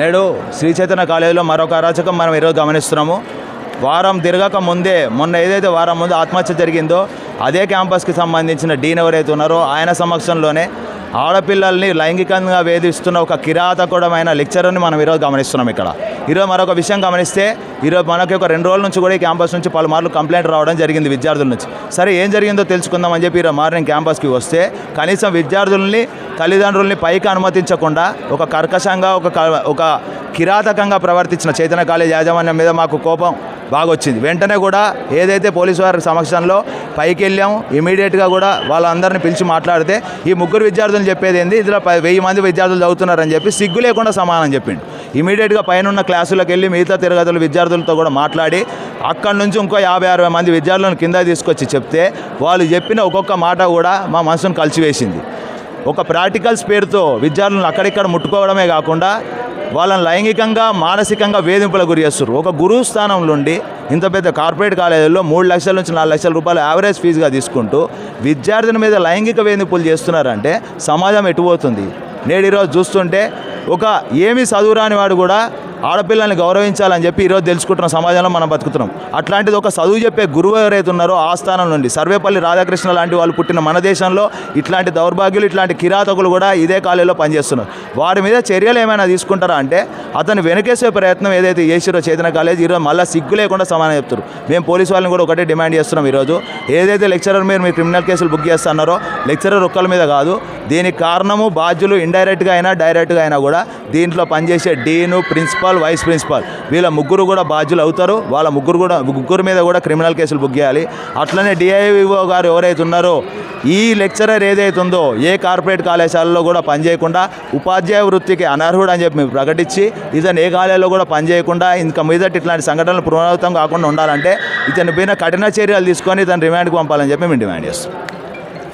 నేడు శ్రీ చైతన్య కాలేజీలో మరొక అరాచకం మనం ఈరోజు గమనిస్తున్నాము. వారం తిరగక ముందే మొన్న ఏదైతే వారం ముందు ఆత్మహత్య జరిగిందో అదే క్యాంపస్కి సంబంధించిన డీన్ ఎవరైతే ఉన్నారో ఆయన సమక్షంలోనే ఆడపిల్లల్ని లైంగికంగా వేధిస్తున్న ఒక కిరాతకుడమైన లెక్చరర్ని మనం ఈరోజు గమనిస్తున్నాం ఇక్కడ. ఈరోజు మరొక విషయం గమనిస్తే ఈరోజు మనకి ఒక రెండు రోజుల నుంచి కూడా ఈ క్యాంపస్ నుంచి పలుమార్లు కంప్లైంట్ రావడం జరిగింది విద్యార్థుల నుంచి. సరే ఏం జరిగిందో తెలుసుకుందామని చెప్పి ఈరోజు మార్నింగ్ క్యాంపస్కి వస్తే కనీసం విద్యార్థుల్ని తల్లిదండ్రుల్ని పైకి అనుమతించకుండా ఒక కర్కశంగా ఒక క- ఒక కిరాతకంగా ప్రవర్తించిన చైతన్య కాలేజ్ యాజమాన్యం మీద మాకు కోపం బాగా వచ్చింది వెంటనే కూడా ఏదైతే పోలీసు వారి సమక్షంలో పైకి వెళ్ళాము ఇమీడియట్గా కూడా వాళ్ళందరిని పిలిచి మాట్లాడితే ఈ ముగ్గురు విద్యార్థులు చెప్పేది ఏంది? ఇందులో ప- వెయ్యి మంది విద్యార్థులు చదువుతున్నారని చెప్పి సిగ్గు లేకుండా సమానం చెప్పిండు. ఇమీడియట్గా పైన ఉన్న క్లాసులకు వెళ్ళి మిగతా తిరగతుల విద్యార్థులతో కూడా మాట్లాడి అక్కడి నుంచి ఇంకో యాభై అరవై మంది విద్యార్థులను కింద తీసుకొచ్చి చెప్తే వాళ్ళు చెప్పిన ఒక్కొక్క మాట కూడా మా మనసును కలిసివేసింది. ఒక ప్రాక్టికల్స్ పేరుతో విద్యార్థులను అక్కడిక్కడ ముట్టుకోవడమే కాకుండా వాళ్ళని లైంగికంగా మానసికంగా వేధింపులకు గురి చేస్తారు ఒక గురువు స్థానం నుండి ఇంత పెద్ద కార్పొరేట్ కాలేజీల్లో మూడు లక్షల నుంచి నాలుగు లక్షల రూపాయలు యావరేజ్ ఫీజుగా తీసుకుంటూ విద్యార్థుల మీద లైంగిక వేధింపులు చేస్తున్నారంటే సమాజం ఎటుపోతుంది నేడు ఈరోజు చూస్తుంటే ఒక ఏమీ చదువురాని వాడు కూడా ఆడపిల్లల్ని గౌరవించాలని చెప్పి ఈరోజు తెలుసుకుంటున్న సమాజంలో మనం బతుకుతున్నాం. అట్లాంటిది ఒక చదువు చెప్పే గురువు ఎవరైతే ఉన్నారో ఆ స్థానం నుండి సర్వేపల్లి రాధాకృష్ణ లాంటి వాళ్ళు పుట్టిన మన దేశంలో ఇట్లాంటి దౌర్భాగ్యులు ఇట్లాంటి కిరాతకులు కూడా ఇదే కాలేజీలో పనిచేస్తున్నారు. వారి మీద చర్యలు ఏమైనా తీసుకుంటారా అంటే అతను వెనకేసే ప్రయత్నం ఏదైతే చేసిరో చేతన కాలేజ్ ఈరోజు మళ్ళీ సిగ్గు లేకుండా సమానం చెప్తారు మేము పోలీసు వాళ్ళని కూడా ఒకటే డిమాండ్ చేస్తున్నాం ఈరోజు. ఏదైతే లెక్చరర్ మీరు మీ క్రిమినల్ కేసులు బుక్ చేస్తున్నారో లెక్చరర్ ఒక్కల మీద కాదు దీనికి కారణము బాధ్యులు ఇండైరెక్ట్గా అయినా డైరెక్ట్గా అయినా కూడా దీంట్లో పనిచేసే డీను ప్రిన్సిపాల్ వైస్ ప్రిన్సిపాల్ వీళ్ళ ముగ్గురు కూడా బాధ్యులు అవుతారు. వాళ్ళ ముగ్గురు కూడా ముగ్గురు మీద కూడా క్రిమినల్ కేసులు బుక్ చేయాలి. అట్లనే డిఐఓ గారు ఎవరైతే ఉన్నారో ఈ లెక్చరర్ ఏదైతే ఉందో ఏ కార్పొరేట్ కళాశాలలో కూడా పనిచేయకుండా ఉపాధ్యాయ వృత్తికి అనర్హుడు అని చెప్పి మేము ప్రకటించి ఇతను ఏ కాలేజీలో కూడా పనిచేయకుండా ఇంకా మీదట ఇట్లాంటి సంఘటనలు పునరావృతం కాకుండా ఉండాలంటే ఇతని పైన కఠిన చర్యలు తీసుకొని ఇతను రిమాండ్కి పంపాలని చెప్పి మేము డిమాండ్ చేస్తాం